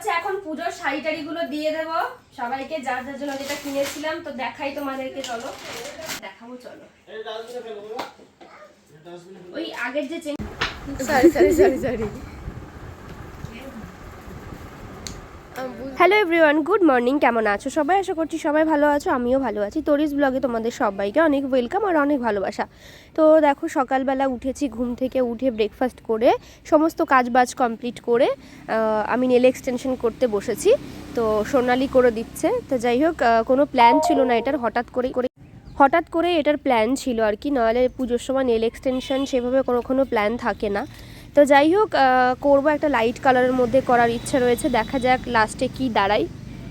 হচ্ছে এখন পুজোর শাড়ি টাড়ি গুলো দিয়ে দেবো। সবাইকে যার যার জন্য যেটা কিনেছিলাম তো দেখাই তোমাদেরকে চলো। দেখাবো চলো। ওই আগের যে chain sorry sorry sorry sorry hello everyone good morning কেমন আছো সবাই? আশা করছি সবাই ভালো আছো, আমিও ভালো আছি। তরিস ব্লগে তোমাদের সবাইকে অনেক ওয়েলকাম আর অনেক ভালোবাসা। তো দেখো, সকালবেলা উঠেছি ঘুম থেকে উঠে ব্রেকফাস্ট করে, সমস্ত কাজ বাজ কমপ্লিট করে আমি নেল এক্সটেনশন করতে বসেছি। তো সোনালি করে দিচ্ছে। তো যাই হোক কোনো প্ল্যান ছিল না এটার, হঠাৎ করে করে, হঠাৎ করে এটার প্ল্যান ছিল আর কি। নাহলে পুজোর সময় নেল এক্সটেনশন সেভাবে কোনো কোনো প্ল্যান থাকে না। তো যাই হোক করব একটা লাইট কালারের মধ্যে করার ইচ্ছা রয়েছে। দেখা যাক লাস্টে কি দাঁড়ায়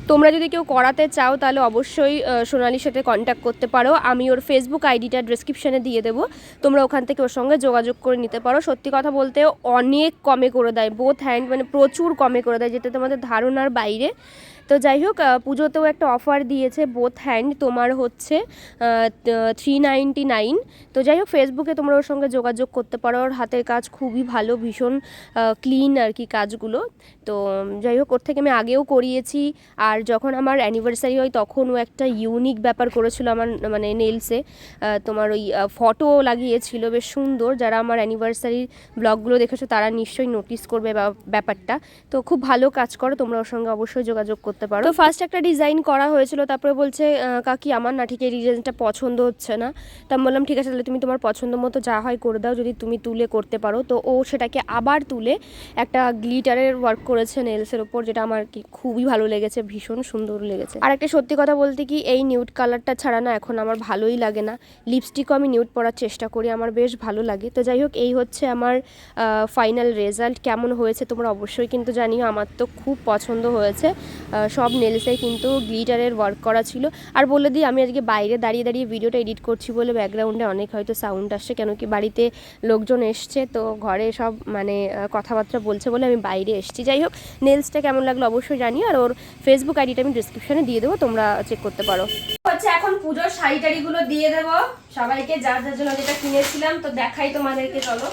তোমরা যদি কেউ করাতে চাও, তাহলে অবশ্যই সোনালির সাথে কন্ট্যাক্ট করতে পারো। আমি ওর ফেসবুক আইডিটা ডিসক্রিপশানে দিয়ে দেবো। তোমরা ওখান থেকে ওর সঙ্গে যোগাযোগ করে নিতে পারো। সত্যি কথা বলতে, অনেক কমে করে দেয়। বোথ হ্যান্ড মানে প্রচুর কমে করে দেয়, যেটা তোমাদের ধারণার বাইরে। তো যাই হোক পুজোতেও একটা অফার দিয়েছে বোথ হ্যান্ড তোমার হচ্ছে থ্রি নাইনটি নাইন তো যাই হোক ফেসবুকে তোমরা ওর সঙ্গে যোগাযোগ করতে পারো। ওর হাতের কাজ খুবই ভালো, ভীষণ ক্লিন আর কি কাজগুলো। তো যাই হোক, ওর থেকে আমি আগেও করিয়েছি। আর যখন আমার অ্যানিভার্সারি হয় তখন ও একটা ইউনিক ব্যাপার করেছিল আমার মানে নেলসে তোমার ওই ফটো লাগিয়েছিল, বেশ সুন্দর। যারা আমার অ্যানিভার্সারির ব্লগগুলো দেখেছ, তারা নিশ্চয়ই নোটিস করবে ব্যাপারটা। তো খুব ভালো কাজ করো, তোমরা ওর সঙ্গে অবশ্যই যোগাযোগ করতে পারো। তো ফার্স্ট একটা ডিজাইন করা হয়েছিল, তারপরে বলছে কাকি আমার না ঠিক এই ডিজাইনটা পছন্দ হচ্ছে না। তা আমি বললাম, ঠিক আছে, তাহলে তুমি তোমার পছন্দ মতো যা হয় করে দাও, যদি তুমি তুলে করতে পারো। তো ও সেটাকে আবার তুলে একটা গ্লিটারের ওয়ার্ক করেছে নেলসের ওপর যেটা আমার কি খুবই ভালো লেগেছে, ভীষণ সুন্দর লেগেছে। আর একটা সত্যি কথা বলতে কি, এই নিউড কালারটা ছাড়া না এখন আমার ভালোই লাগে না। লিপস্টিকও আমি নিউড পরার চেষ্টা করি, আমার বেশ ভালো লাগে। তো যাই হোক, এই হচ্ছে আমার ফাইনাল রেজাল্ট কেমন হয়েছে তোমরা অবশ্যই কিন্তু জানিও, আমার তো খুব পছন্দ হয়েছে। সব নেলসেই কিন্তু গ্লিটারের ওয়ার্ক করা ছিল। আর বলে দিই, আমি আজকে বাইরে দাঁড়িয়ে দাঁড়িয়ে ভিডিওটা এডিট করছি বলে ব্যাকগ্রাউন্ডে অনেক হয়তো সাউন্ড আসছে, কেন কি বাড়িতে লোকজন এসছে, তো ঘরে সব মানে কথাবার্তা বলছে বলে আমি বাইরে এসেছি। যাই হোক, নেলসটা কেমন লাগল অবশ্যই জানিও, আর ওর ফেসবুক আইডিটা আমি ডিসক্রিপশনে দিয়ে দেবো, তোমরা চেক করতে পারো। হচ্ছে এখন পুজোর শাড়ি টাড়িগুলো দিয়ে দেবো। সবাইকে যার যার জন্য যেটা কিনেছিলাম, তো দেখাই তোমাদেরকে, চলো।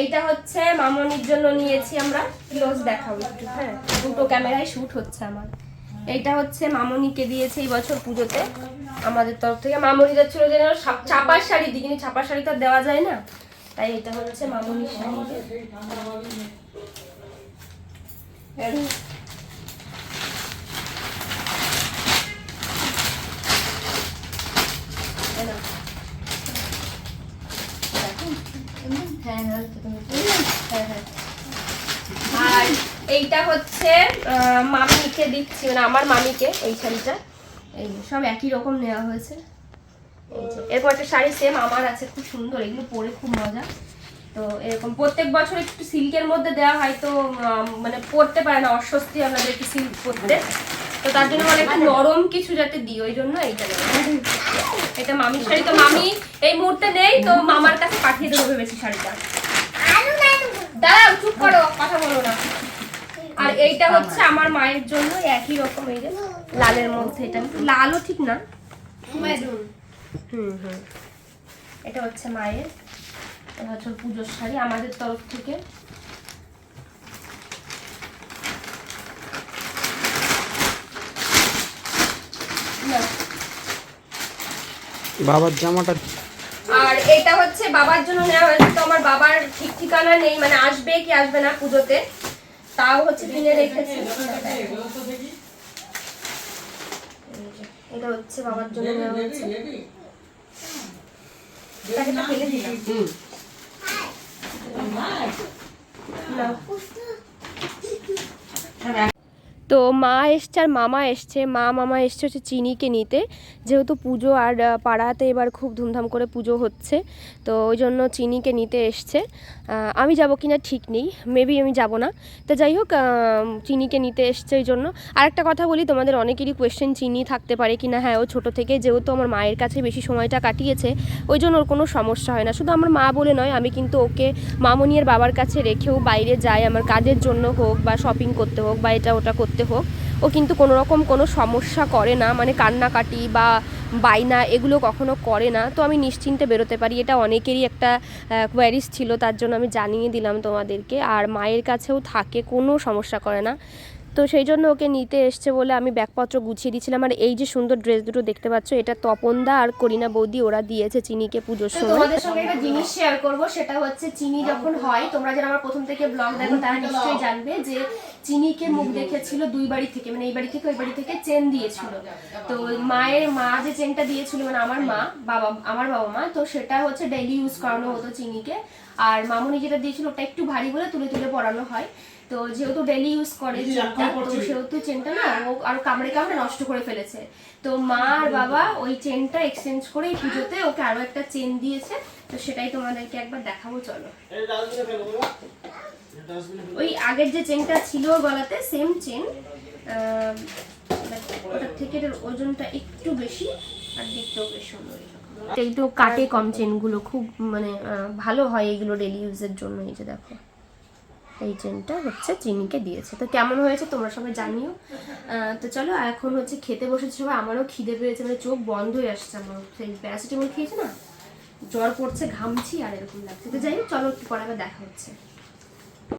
এইটা হচ্ছে মামনির জন্য নিয়েছি আমরা। ক্লোজ দেখাবো একটু হ্যাঁ? দুটো ক্যামেরায় শ্যুট হচ্ছে আমার। এইটা হচ্ছে মামনিকে দিয়েছে এই বছর পুজোতে। আমাদের তরফ থেকে। মামনি যাচ্ছিল যে ছাপার শাড়ি দিই, কিন্তু ছাপার শাড়ি তো দেওয়া যায় না। তাই এটা হচ্ছে মামনির শাড়ি নাও। হ্যাঁ হ্যাঁ হ্যাঁ হ্যাঁ আর এইটা হচ্ছে মামিকে দিচ্ছি মানে আমার মামিকে এই শাড়িটা এই সব একই রকম নেওয়া হয়েছে। এরকম একটা শাড়ি সেম আমার আছে, খুব সুন্দর, এগুলো পরে খুব মজা। তো এরকম প্রত্যেক বছর একটু সিল্কের মধ্যে দেওয়া হয়, তো মানে পরতে পারে না, অস্বস্তি আপনাদেরকে সিল্ক পরতে। তো তার জন্য মানে একটু নরম কিছু যাতে দিই ওই জন্য এইটা এটা মামির শাড়ি তো মামি এই মুহূর্তে নেই তো মামার কাছে পাঠিয়ে দেবো ভেবেছি শাড়িটা। দাঁড়াও চুপ করো কথা বলো না। আর এইটা হচ্ছে আমার মায়ের জন্য একই রকম এই যে লালের মধ্যে এটা। লালও ঠিক না? হুম হুম। এটা হচ্ছে মায়ের এবছর পুজোর শাড়ি আমাদের তরফ থেকে না বাবার জামাটা আর এটা হচ্ছে বাবার জন্য নেওয়া হয়েছে তো আমার বাবার ঠিক ঠিকানা নেই মানে আসবে কি আসবে না পুজোতে তাও হচ্ছে কিনে রেখেছি। এটা হচ্ছে বাবার জন্য নেওয়া হয়েছে। দিলাম। নাও। তো মা এসছে আর মামা এসছে। মা, মামা এসছে হচ্ছে চিনিকে নিতে। যেহেতু পুজো আর পাড়াতে এবার খুব ধুমধাম করে পুজো হচ্ছে, তো ওই জন্য চিনিকে নিতে এসছে। আমি যাব কিনা ঠিক নেই মেবি আমি যাব না। তো যাই হোক চিনিকে নিতে এসছে ওই জন্য। আরেকটা কথা বলি, তোমাদের অনেকেরই কোয়েশ্চেন চিনি থাকতে পারে কিনা। হ্যাঁ ও ছোটো থেকে যেহেতু আমার মায়ের কাছে বেশি সময়টা কাটিয়েছে, ওই জন্য ওর কোনো সমস্যা হয় না। শুধু আমার মা বলে নয়, আমি কিন্তু ওকে মামনির বাবার কাছে রেখেও বাইরে যাই। আমার কাজের জন্য হোক বা শপিং করতে হোক বা এটা ওটা করতে হোক, ও কিন্তু কোনো রকম কোনো সমস্যা করে না মানে কান্নাকাটি বা বাইনা এগুলো কখনো করে না। তো আমি নিশ্চিন্তে বেরোতে পারি। এটা অনেকেরই একটা কোয়ারিস ছিল, তার জন্য আমি জানিয়ে দিলাম তোমাদেরকে। আর মায়ের কাছেও থাকে, কোনো সমস্যা করে না। তো সেই জন্য ওকে নিতে এসছে বলে আমি ব্যাগপত্র গুছিয়ে দিয়েছিলাম। আর এই যে সুন্দর ড্রেস দুটো দেখতে পাচ্ছ এটা তপনদা আর করিনা বৌদি ওরা দিয়েছে চিনিকে পুজোর সময়। তোমাদের সঙ্গে একটা জিনিস শেয়ার করব সেটা হচ্ছে চিনি যখন হয় তোমরা যারা আমার প্রথম থেকে ব্লগ দেখো তারা নিশ্চয়ই জানবে যে চিনিকে মুখ দেখেছিল দুই বাড়ি থেকে মানে এই বাড়ি থেকে ওই বাড়ি থেকে চেন দিয়েছিল। তো মায়ের মা যে চেনটা দিয়েছিল মানে আমার মা বাবা আমার বাবা মা তো সেটা হচ্ছে ডেইলি ইউজ করানো হতো চিনিকে। আর মামুনি যেটা দিয়েছিল ওটা একটু ভারী বলে তুলে তুলে পরানো হয়। তো যেহেতু ডেলি ইউজ করে চেনটা তো সেহেতু চেনটা না ও আর কামড়ে কামড়ে নষ্ট করে ফেলেছে। তো মা আর বাবা ওই চেনটা এক্সচেঞ্জ করে এই পুজোতে ওকে আরও একটা চেন দিয়েছে। তো সেটাই তোমাদেরকে একবার দেখাবো চলো। ওই আগের যে চেনটা ছিল গলাতে সেম চেন ওটার থেকে এটার ওজনটা একটু বেশি আর দেখতেও বেশ সুন্দর। একটু কাটে কম চেনগুলো, খুব মানে ভালো হয় এগুলো ডেলি ইউজের জন্য, এই যে দেখো। এই চেনটা হচ্ছে চিনিকে দিয়েছে। তো কেমন হয়েছে তোমরা সবাই জানিও। তো চলো, এখন হচ্ছে খেতে বসেছে সবাই। আমারও খিদে পেয়েছে মানে চোখ বন্ধ হয়ে আসছে আমার। সেই প্যারাসিটামল খেয়েছে না? জ্বর পড়ছে, ঘামছি আর এরকম লাগছে। তো যাই চলো একটু পরে আবার দেখা হচ্ছে।